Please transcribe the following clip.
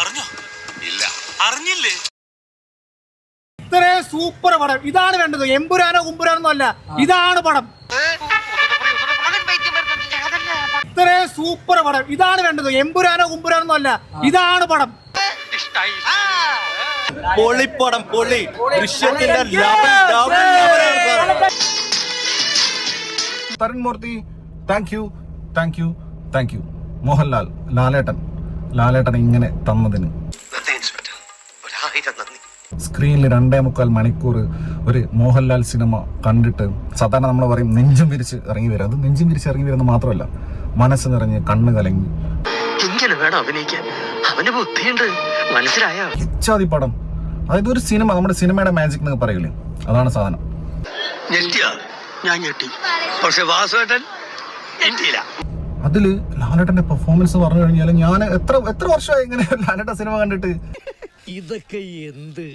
അറിഞ്ഞോ? ഇല്ല. അറിഞ്ഞില്ലേ? ഇത്രേ സൂപ്പർ പടം. ഇതാണ് വേണ്ടത്. എമ്പുരാനോ കുമ്പുരാനോ അല്ല. ഇതാണ് പടം. ഇത്രേ സൂപ്പർ പടം. ഇതാണ് വേണ്ടത്. എമ്പുരാനോ കുമ്പുരാനോ അല്ല. ഇതാണ് പടം. പൊളിപ്പടം പൊളി. ദൃശ്യത്തിന്റെ Tharun Moorthy thank you thank you thank you Mohanlal Lalettan. Lalettan ഇങ്ങനെ തന്നതിന്. സ്ക്രീനിൽ രണ്ടേ മുക്കാൽ മണിക്കൂർ ഒരു മോഹൻലാൽ സിനിമ കണ്ടിട്ട് സാധാരണ നമ്മൾ പറയും നെഞ്ചും വിരിച്ച് ഇറങ്ങി വരും. അത് നെഞ്ചും വിരിച്ച് ഇറങ്ങി വരുന്നത് മാത്രമല്ല മനസ്സ് നിറഞ്ഞ് കണ്ണ് കലങ്ങി. ഇങ്ങനെ വേണം അഭിനയിക്കാൻ? അവന് ബുദ്ധിയുണ്ട്. മനസ്സിലായോ? ഇച്ചാതി പടം. അതായത് ഒരു സിനിമ നമ്മുടെ സിനിമയുടെ മാജിക് എന്നൊക്കെ പറയില്ലേ അതാണ് സാധനം. ഞാൻ ഞെട്ടി. പക്ഷെ വാസുവേട്ടൻ ഞെട്ടിയില്ല. അതിൽ ലാലേട്ടന്റെ പെർഫോമൻസ് പറഞ്ഞു കഴിഞ്ഞാൽ ഞാൻ എത്ര എത്ര വർഷമായി ഇങ്ങനെ ലാലേട്ട സിനിമ കണ്ടിട്ട്? ഇതൊക്കെ എന്ത്?